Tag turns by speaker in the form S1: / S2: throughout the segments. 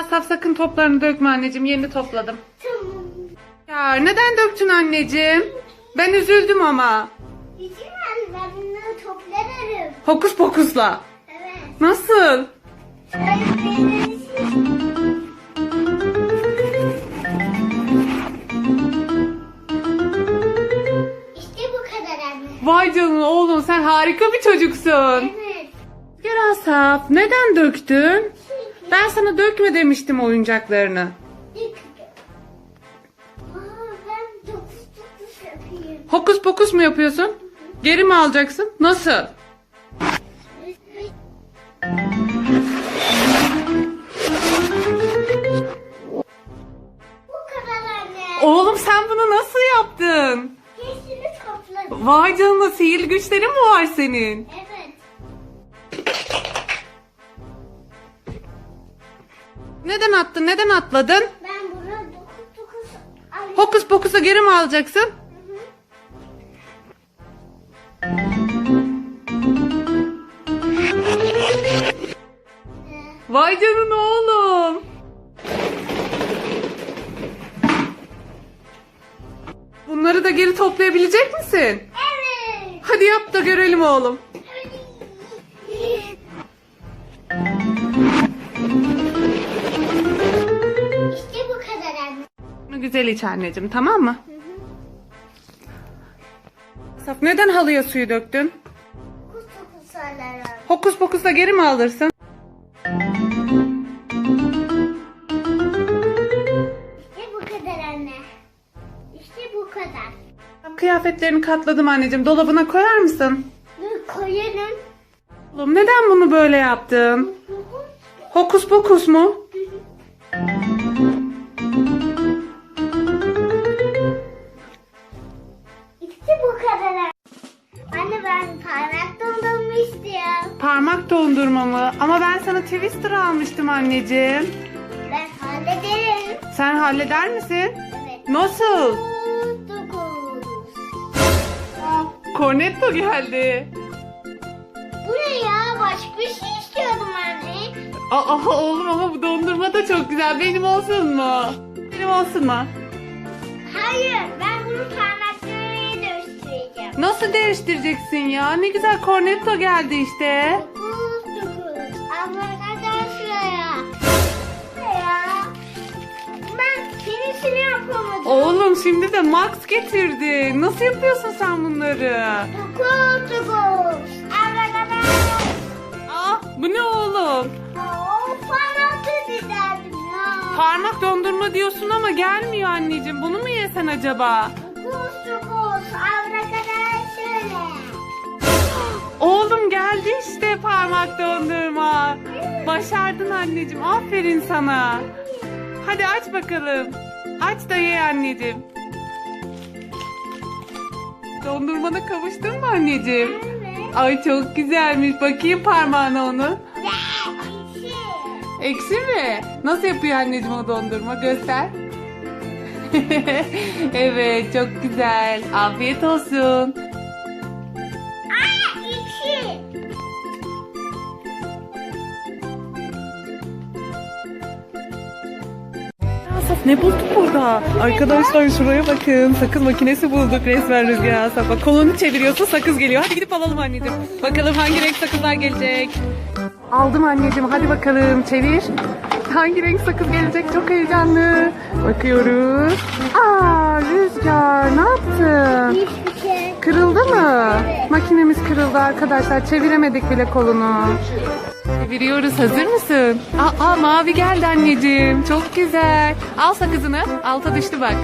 S1: Asaf sakın toplarını dökme anneciğim. Yeni topladım.
S2: Tamam.
S1: Ya neden döktün anneciğim? Ben üzüldüm ama.
S2: Üzülmem ben bunları toplarım.
S1: Hokus pokusla.
S2: Evet.
S1: Nasıl?
S2: İşte bu kadar anne.
S1: Vay canına oğlum sen harika bir çocuksun.
S2: Evet.
S1: Gel Asaf neden döktün? Ben sana dökme demiştim oyuncaklarını. Hokus pokus mu yapıyorsun? Geri mi alacaksın? Nasıl?
S2: Bu kadar anne.
S1: Oğlum sen bunu nasıl yaptın? Vay canına sihirli güçlerin mi var senin?
S2: Evet.
S1: Neden attın? Neden atladın?
S2: Ben bunu dokuz dokuz alayım.
S1: Hokus pokusa geri mi alacaksın? Vay canına oğlum. Bunları da geri toplayabilecek misin?
S2: Evet.
S1: Hadi yap da görelim oğlum. Güzel iç anneciğim tamam mı? Asaf neden halıya suyu döktün?
S2: Dokuz alırım.
S1: Hokus pokusla geri mi alırsın?
S2: İşte bu kadar anne. İşte bu kadar.
S1: Kıyafetlerini katladım anneciğim. Dolabına koyar mısın?
S2: Dur koyalım.
S1: Oğlum neden bunu böyle yaptın? Hokus pokus mu?
S2: Ben parmak dondurma istiyorum.
S1: Parmak dondurma mı? Ama ben sana Twister almıştım anneciğim.
S2: Ben hallederim.
S1: Sen halleder misin?
S2: Evet.
S1: Nasıl?
S2: Dokuz.
S1: Cornetto geldi.
S2: Bu ne ya? Başka bir şey istiyordum anne.
S1: Aa oğlum ama bu dondurma da çok güzel. Benim olsun mu? Benim olsun mu?
S2: Hayır, ben.
S1: Nasıl değiştireceksin ya? Ne güzel cornetto geldi işte.
S2: Arkadaşlar şuraya. Şuraya. Ben yenisini yapamadım.
S1: Oğlum şimdi de Max getirdi. Nasıl yapıyorsun sen bunları?
S2: Dokuz dokuz.
S1: Aa bu ne oğlum?
S2: Aa, parmakları dizeldim ya.
S1: Parmak dondurma diyorsun ama gelmiyor anneciğim. Bunu mu yesen acaba?
S2: Dokuz dokuz. Şöyle.
S1: Oğlum geldi işte parmak dondurma. Başardın anneciğim. Aferin sana. Hadi aç bakalım. Aç da ye anneciğim. Dondurmana kavuştun mu anneciğim? Ay çok güzelmiş. Bakayım parmağına onu. Eksi mi? Nasıl yapıyor anneciğim o dondurma? Göster. evet çok güzel. Afiyet olsun. Ne bulduk burada? Arkadaşlar şuraya bakın. Sakız makinesi bulduk resmen Rüzgar Asaf. Bak kolunu çeviriyorsun sakız geliyor. Hadi gidip alalım anneciğim. Bakalım hangi renk sakızlar gelecek. Aldım anneciğim hadi bakalım çevir. Hangi renk sakız gelecek çok heyecanlı. Bakıyoruz. Aa Rüzgar ne yaptın?
S2: Şey.
S1: Kırıldı mı? Makinemiz kırıldı arkadaşlar. Çeviremedik bile kolunu. Çeviriyoruz. Hazır mısın? Aa, aa, mavi geldi anneciğim. Çok güzel. Al sakızını. Alta düştü bak.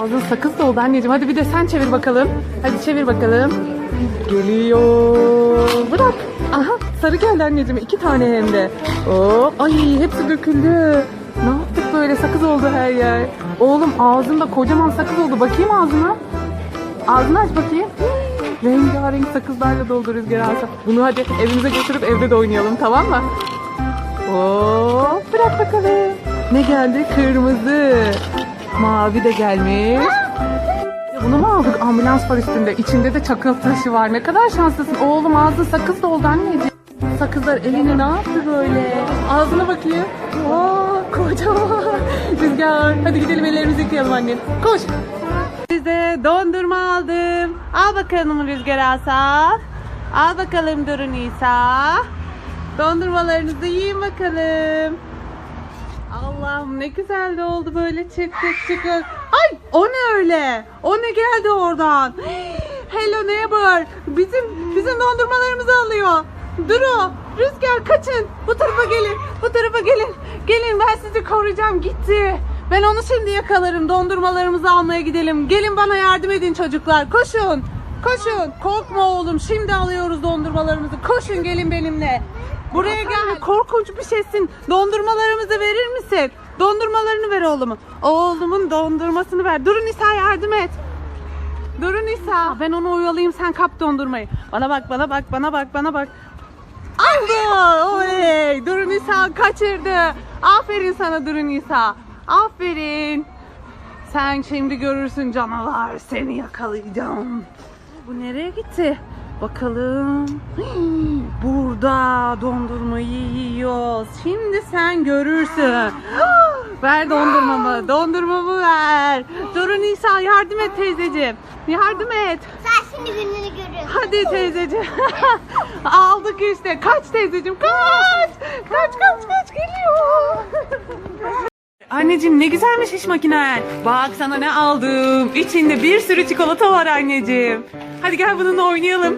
S1: Ağzın sakız da oldu anneciğim. Hadi bir de sen çevir bakalım. Hadi çevir bakalım. Geliyor. Bırak. Aha sarı geldi anneciğim. iki tane hem de. Oo, ay hepsi döküldü. Ne yaptık böyle? Sakız oldu her yer. Oğlum ağzında kocaman sakız oldu. Bakayım ağzına. Ağzını aç bakayım. Rengarenk sakızlarla doldu Rüzgar Asaf. Bunu hadi evimize götürüp evde de oynayalım tamam mı? Oo, bırak bakalım. Ne geldi? Kırmızı. Mavi de gelmiş. Bunu mu aldık? Ambulans var üstünde. İçinde de çakıl taşı var. Ne kadar şanslısın. Oğlum ağzın sakız doldu anneciğim. Sakızlar eline ne yaptı böyle? Ağzına bakayım. Oo, kocaman. Rüzgar hadi gidelim ellerimizi yıkayalım annem. Koş. Size dondurma aldım. Al bakalım Rüzgar Asaf. Al bakalım Duru Nisa. Dondurmalarınızı yiyin bakalım. Allah'ım ne güzel de oldu böyle çıktık çıkık. Ay o ne öyle? O ne geldi oradan? Hello neighbor. Bizim bizim dondurmalarımızı alıyor. Duru, Rüzgar kaçın. Bu tarafa gelin. Bu tarafa gelin. Gelin ben sizi koruyacağım. Gitti. Ben onu şimdi yakalarım. Dondurmalarımızı almaya gidelim. Gelin bana yardım edin çocuklar. Koşun. Koşun. Korkma oğlum. Şimdi alıyoruz dondurmalarımızı. Koşun gelin benimle. Buraya gel. Korkunç bir şeysin. Dondurmalarımızı verir misin? Dondurmalarını ver oğlumun. Oğlumun dondurmasını ver. Durun Nisa yardım et. Durun Nisa. Ben onu oyalayayım sen kap dondurmayı. Bana bak bana bak bana bak bana bak. Aldı. Oley. Durun Nisa kaçırdı. Aferin sana Durun Nisa. Aferin. Sen şimdi görürsün canavar. Seni yakalayacağım. Bu nereye gitti? Bakalım. Burada dondurmayı yiyoruz. Şimdi sen görürsün. ver dondurmamı. Dondurmamı ver. Durun Nisa yardım et teyzeciğim. Yardım et.
S2: Sen şimdi gününü görüyorsun.
S1: Hadi teyzeciğim. Aldık işte. Kaç teyzeciğim kaç. Kaç kaç kaç geliyor. Anneciğim ne güzelmiş iş makinen. Bak sana ne aldım. İçinde bir sürü çikolata var anneciğim. Hadi gel bununla oynayalım.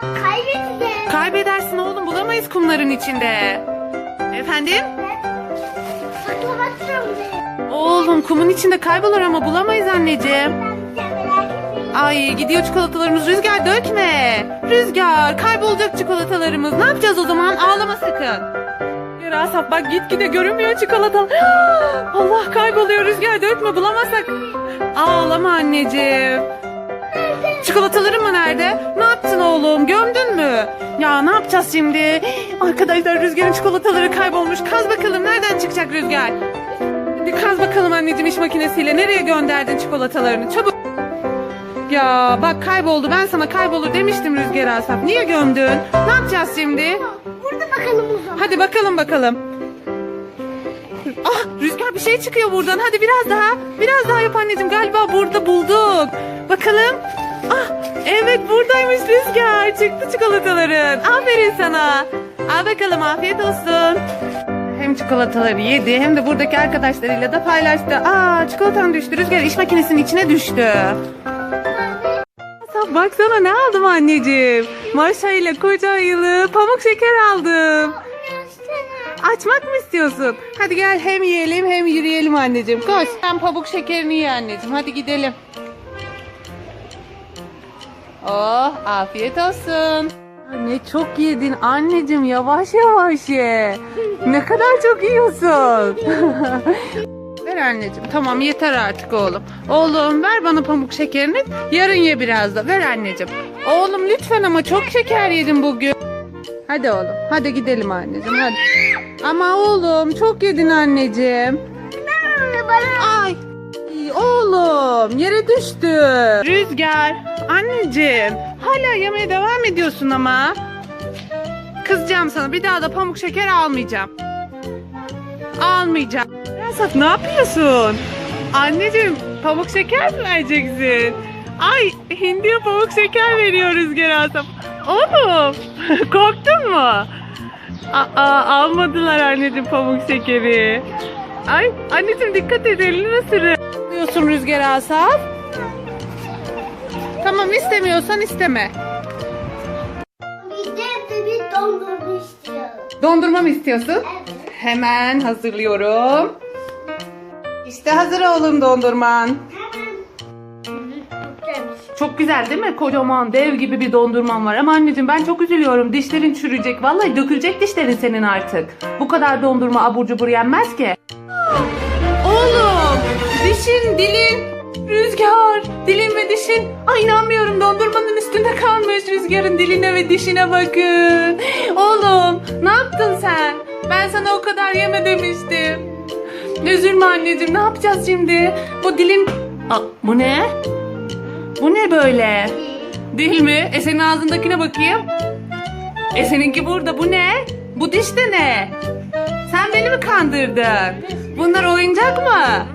S2: Kaybedeceğiz.
S1: Kaybedersin oğlum bulamayız kumların içinde. Efendim? Oğlum kumun içinde kaybolur ama bulamayız anneciğim. Ay gidiyor çikolatalarımız Rüzgar dökme. Rüzgar kaybolacak çikolatalarımız. Ne yapacağız o zaman? Ağlama sakın. Rüzgar Asaf bak gitgide görünmüyor çikolata. Allah kayboluyor Rüzgar dökme bulamazsak. Ağlama anneciğim. Çikolataların mı nerede? Ne yaptın oğlum? Gömdün mü? Ya ne yapacağız şimdi? Arkadaşlar Rüzgar'ın çikolataları kaybolmuş. Kaz bakalım nereden çıkacak Rüzgar? Hadi kaz bakalım anneciğim iş makinesiyle. Nereye gönderdin çikolatalarını? Çabuk. Ya bak kayboldu. Ben sana kaybolur demiştim Rüzgar Asaf. Niye gömdün? Ne yapacağız şimdi?
S2: Burada bakalım o zaman.
S1: Hadi bakalım bakalım. Ah Rüzgar bir şey çıkıyor buradan. Hadi biraz daha. Biraz daha yap anneciğim. Galiba burada bulduk. Bakalım. Ah evet buradaymış Rüzgar. Çıktı çikolataların. Aferin sana. Al bakalım afiyet olsun. Hem çikolataları yedi hem de buradaki arkadaşlarıyla da paylaştı. Aa çikolatan düştü. Rüzgar iş makinesinin içine düştü. Baksana ne aldım anneciğim. Maşa ile koca ayılı pamuk şeker aldım. Açmak mı istiyorsun? Hadi gel hem yiyelim hem yürüyelim anneciğim. Koş. Sen pamuk şekerini ye anneciğim. Hadi gidelim. Oh afiyet olsun. Ne çok yedin anneciğim yavaş yavaş ye. Ne kadar çok yiyorsun. anneciğim tamam yeter artık oğlum. Oğlum ver bana pamuk şekerini yarın ye biraz da ver anneciğim. Oğlum lütfen ama çok şeker yedin bugün. Hadi oğlum hadi gidelim anneciğim hadi. Ama oğlum çok yedin anneciğim. Ay oğlum yere düştü. Rüzgar anneciğim hala yemeye devam ediyorsun ama. Kızacağım sana bir daha da pamuk şeker almayacağım. Almayacağım. Asaf ne yapıyorsun? Anneciğim pamuk şeker mi vereceksin? Ay hindiye pamuk şeker veriyor Rüzgar Asaf. Oğlum korktun mu? Aa, almadılar anneciğim pamuk şekeri. Ay anneciğim dikkat et elini. Diyorsun Rüzgar Asaf. Tamam istemiyorsan isteme.
S2: bir de bir dondurma istiyor.
S1: Dondurma mı istiyorsun?
S2: Evet.
S1: Hemen hazırlıyorum. İşte hazır oğlum dondurman. Çok güzel değil mi? Kocaman dev gibi bir dondurman var. Ama anneciğim ben çok üzülüyorum. Dişlerin çürüyecek. Vallahi dökülecek dişlerin senin artık. Bu kadar dondurma abur cubur yenmez ki. Oğlum dişin dilin Rüzgar dilin ve dişin Ay inanmıyorum dondurmanın üstünde kalmış Rüzgarın diline ve dişine bakın Oğlum ne yaptın sen Ben sana o kadar yeme demiştim Üzülme anneciğim ne yapacağız şimdi Bu dilin Aa, Bu ne Bu ne böyle Dil mi E senin ağzındakine bakayım E seninki burada bu ne Bu diş de ne Sen beni mi kandırdın? Bunlar oyuncak mı?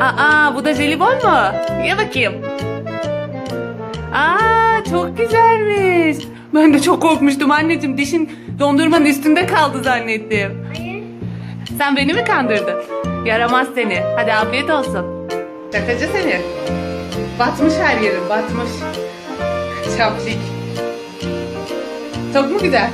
S1: Aa bu da jelibon mu? Ye bakayım. Aa çok güzelmiş. Ben de çok korkmuştum anneciğim. Dişin dondurmanın üstünde kaldı zannettim.
S2: Hayır.
S1: Sen beni mi kandırdın? Yaramaz seni. Hadi afiyet olsun. Şakacı seni. Batmış her yerin batmış. Çapşik. Çok mu güzel?